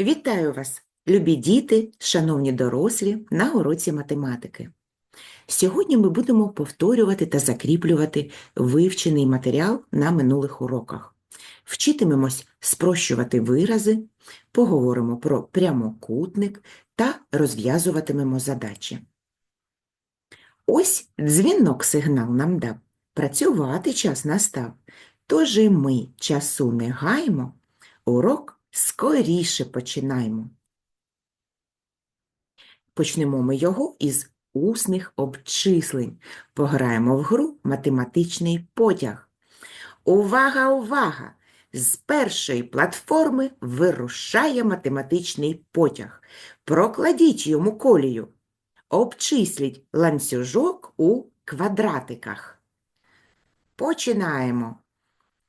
Вітаю вас, любі діти, шановні дорослі, на уроці математики. Сьогодні ми будемо повторювати та закріплювати вивчений матеріал на минулих уроках. Вчитимемось спрощувати вирази, поговоримо про прямокутник та розв'язуватимемо задачі. Ось дзвінок сигнал нам дав. Працювати час настав. Тож і ми часу не гаймо, урок скоріше починаємо. Почнемо ми його із усних обчислень. Пограємо в гру математичний потяг. Увага, увага! З першої платформи вирушає математичний потяг. Прокладіть йому колію. Обчисліть ланцюжок у квадратиках. Починаємо.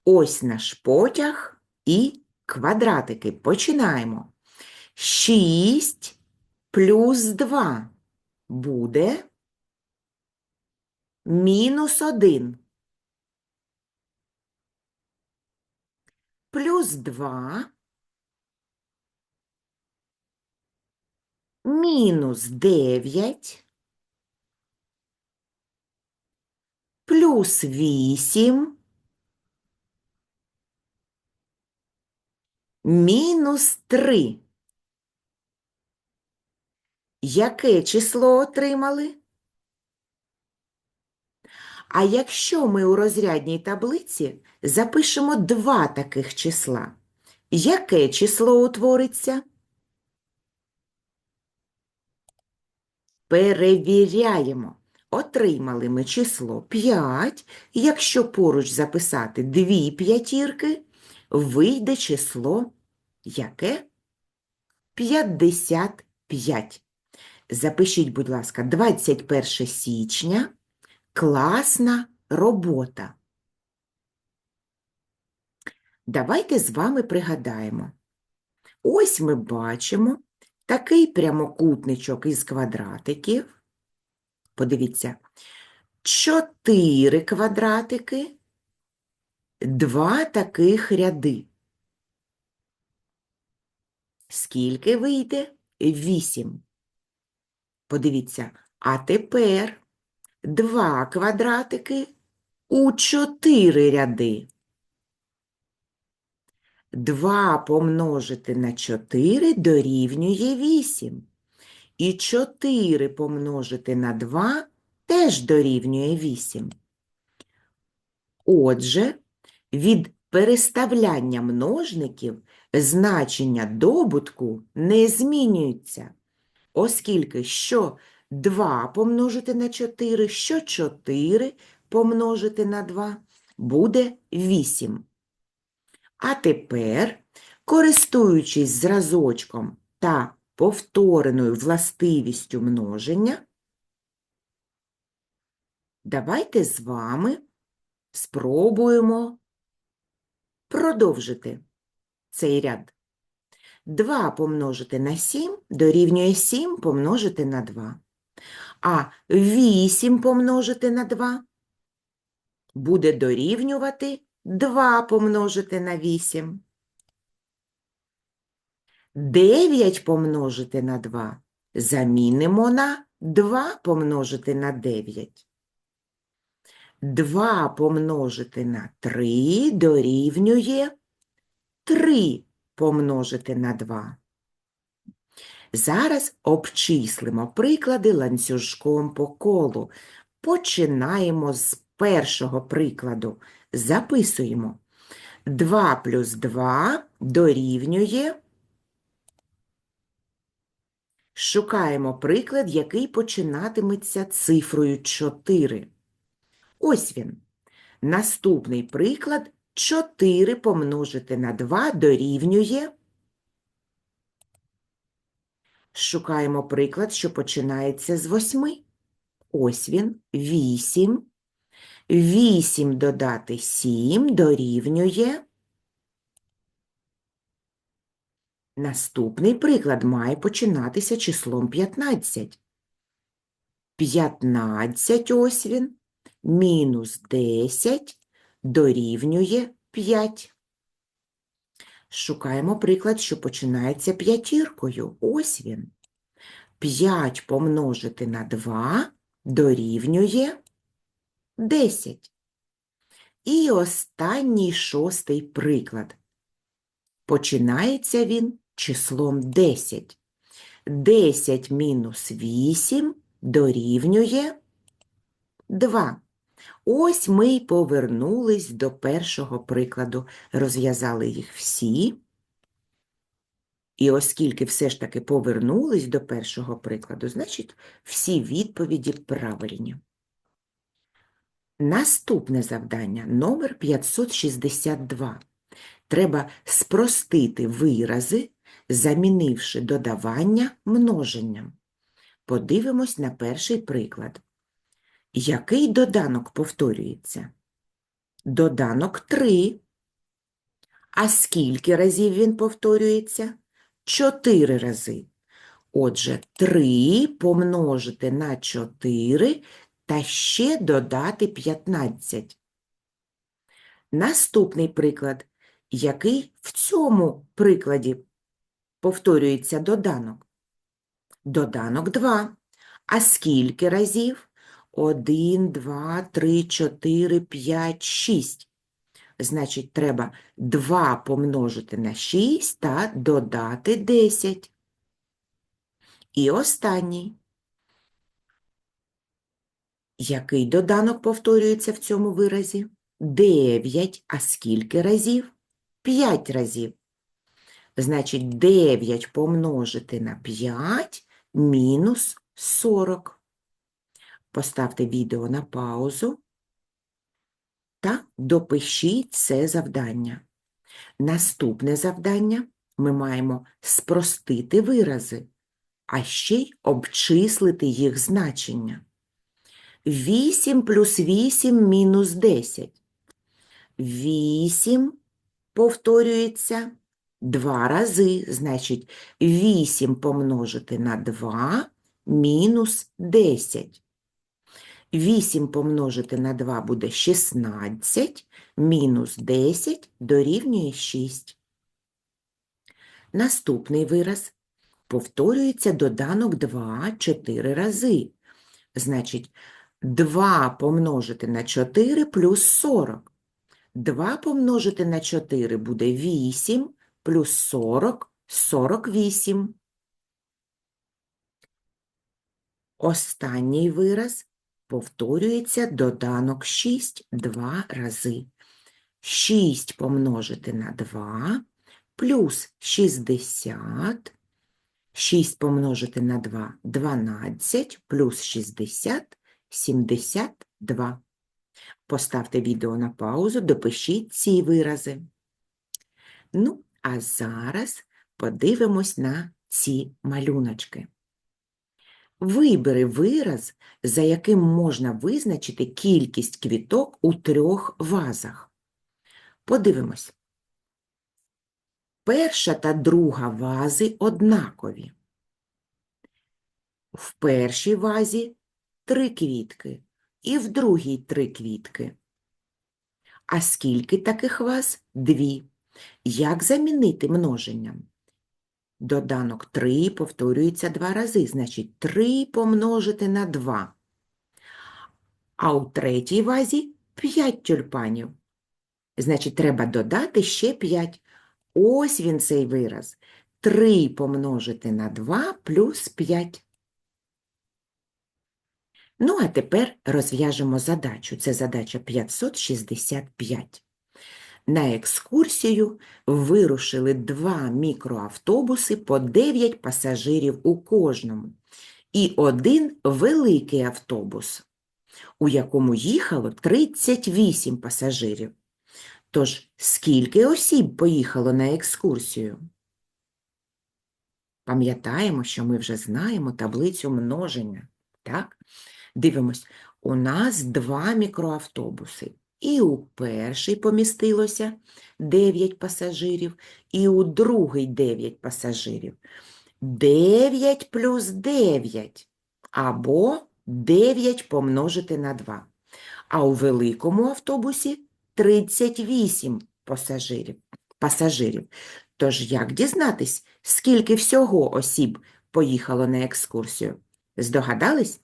Ось наш потяг і квадратики. Починаємо. 6 плюс 2 буде мінус 1. Плюс 2 мінус 9 плюс 8 мінус 3. Яке число отримали? А якщо ми у розрядній таблиці запишемо два таких числа, яке число утвориться? Перевіряємо. Отримали ми число 5, якщо поруч записати дві п'ятірки, вийде число яке? 55. Запишіть, будь ласка, 21 січня. Класна робота. Давайте з вами пригадаємо. Ось ми бачимо такий прямокутничок із квадратиків. Подивіться, 4 квадратики, два таких ряди. Скільки вийде? 8. Подивіться, а тепер два квадратики у 4 ряди. 2 помножити на 4 дорівнює 8. І 4 помножити на 2 теж дорівнює 8. Отже, від переставляння множників значення добутку не змінюється, оскільки що 2 помножити на 4, що 4 помножити на 2 буде 8. А тепер, користуючись зразочком та повтореною властивістю множення, давайте з вами спробуємо продовжити цей ряд. 2 помножити на 7 дорівнює 7 помножити на 2. А 8 помножити на 2 буде дорівнювати 2 помножити на 8. 9 помножити на 2 замінимо на 2 помножити на 9. 2 помножити на 3 дорівнює 3 помножити на 2. Зараз обчислимо приклади ланцюжком по колу. Починаємо з першого прикладу. Записуємо. 2 плюс 2 дорівнює. Шукаємо приклад, який починатиметься цифрою 4. Ось він. Наступний приклад 4 помножити на 2 дорівнює. Шукаємо приклад, що починається з 8. Ось він, 8. 8 додати 7 дорівнює. Наступний приклад має починатися числом 15. 15, ось він, мінус 10 дорівнює 5. Шукаємо приклад, що починається п'ятіркою. Ось він. 5 помножити на 2 дорівнює 10. І останній шостий приклад. Починається він числом 10. 10 мінус 8 дорівнює 2. Ось ми й повернулись до першого прикладу, розв'язали їх всі. І оскільки все ж таки повернулись до першого прикладу, значить, всі відповіді правильні. Наступне завдання номер 562. Треба спростити вирази, замінивши додавання множенням. Подивимось на перший приклад. Який доданок повторюється? Доданок 3. А скільки разів він повторюється? 4 рази. Отже, 3 помножити на 4 та ще додати 15. Наступний приклад. Який в цьому прикладі повторюється доданок? Доданок 2. А скільки разів? 1, 2, 3, 4, 5, 6. Значить, треба 2 помножити на 6 та додати 10. І останній. Який доданок повторюється в цьому виразі? 9. А скільки разів? 5 разів. Значить, 9 помножити на 5 мінус 40. Поставте відео на паузу та допишіть це завдання. Наступне завдання ми маємо спростити вирази, а ще й обчислити їх значення. 8 плюс 8 мінус 10. 8 повторюється два рази, значить 8 помножити на 2 мінус 10. 8 помножити на 2 буде 16, мінус 10 дорівнює 6. Наступний вираз. Повторюється доданок 2 4 рази. Значить, 2 помножити на 4 плюс 40. 2 помножити на 4 буде 8, плюс 40 – 48. Останній вираз повторюється доданок 6 два рази. 6 помножити на 2 плюс 60. 6 помножити на 2 – 12, плюс 60 – 72. Поставте відео на паузу, допишіть ці вирази. Ну, а зараз подивимось на ці малюночки. Вибери вираз, за яким можна визначити кількість квіток у трьох вазах. Подивимось. Перша та друга вази однакові. В першій вазі три квітки і в другій три квітки. А скільки таких ваз? Дві. Як замінити множенням? Доданок 3 повторюється два рази, значить 3 помножити на 2. А у третій вазі 5 тюльпанів. Значить, треба додати ще 5. Ось він цей вираз. 3 помножити на 2 плюс 5. Ну, а тепер розв'яжемо задачу. Це задача 565. На екскурсію вирушили два мікроавтобуси по 9 пасажирів у кожному і один великий автобус, у якому їхало 38 пасажирів. Тож, скільки осіб поїхало на екскурсію? Пам'ятаємо, що ми вже знаємо таблицю множення. Так? Дивимось, у нас два мікроавтобуси. І у перший помістилося 9 пасажирів, і у другий 9 пасажирів. 9 плюс 9 або 9 помножити на 2. А у великому автобусі 38 пасажирів. пасажирів. Тож як дізнатись, скільки всього осіб поїхало на екскурсію? Здогадались?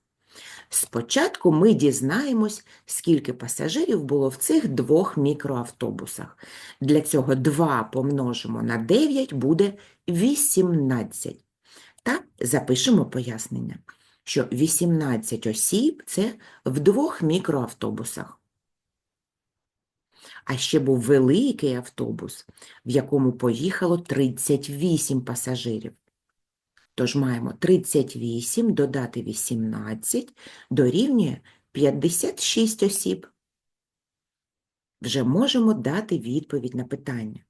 Спочатку ми дізнаємось, скільки пасажирів було в цих двох мікроавтобусах. Для цього 2 помножимо на 9 буде 18. Та запишемо пояснення, що 18 осіб – це в двох мікроавтобусах. А ще був великий автобус, в якому поїхало 38 пасажирів. Тож маємо 38 додати 18 дорівнює 56 осіб. Вже можемо дати відповідь на питання.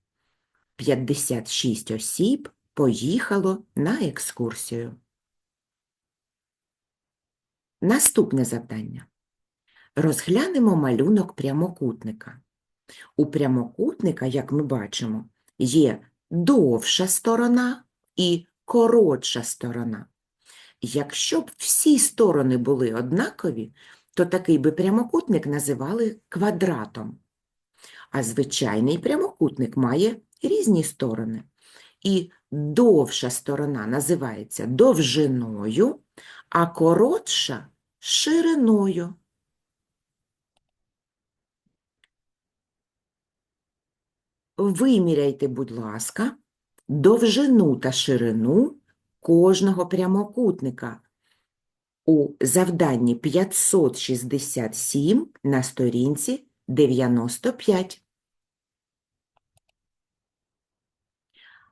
56 осіб поїхало на екскурсію. Наступне завдання. Розглянемо малюнок прямокутника. У прямокутника, як ми бачимо, є довша сторона і коротша сторона. Якщо б всі сторони були однакові, то такий би прямокутник називали квадратом. А звичайний прямокутник має різні сторони. І довша сторона називається довжиною, а коротша шириною. Виміряйте, будь ласка, довжину та ширину кожного прямокутника у завданні 567 на сторінці 95.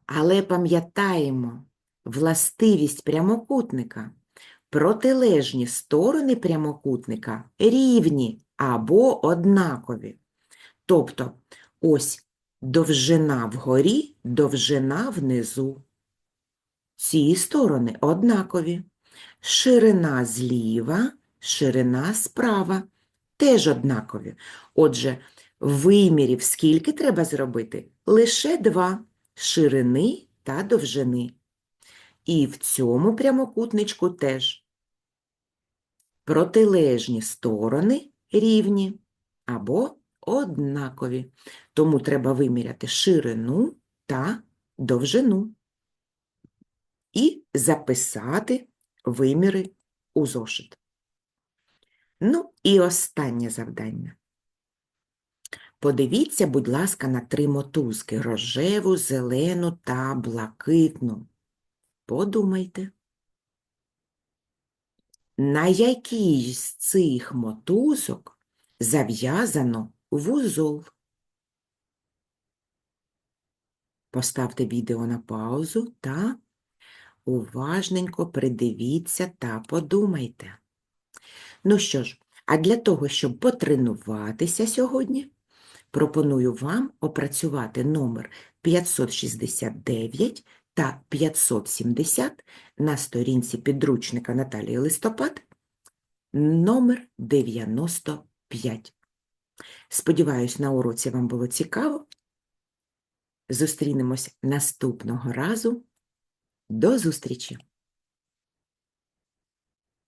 Але пам'ятаємо властивість прямокутника. Протилежні сторони прямокутника рівні або однакові. Тобто ось довжина вгорі, довжина внизу. Ці сторони однакові. Ширина зліва, ширина справа теж однакові. Отже, вимірів скільки треба зробити? Лише два ширини та довжини. І в цьому прямокутничку теж протилежні сторони рівні або однакові. Тому треба виміряти ширину та довжину і записати виміри у зошит. Ну і останнє завдання. Подивіться, будь ласка, на три мотузки – рожеву, зелену та блакитну. Подумайте. На якій з цих мотузок зав'язано вузол? Поставте відео на паузу та уважненько придивіться та подумайте. Ну що ж, а для того, щоб потренуватися сьогодні, пропоную вам опрацювати номер 569 та 570 на сторінці підручника Наталії Листопад, номер 95. Сподіваюсь, на уроці вам було цікаво. Зустрінемось наступного разу. До зустрічі!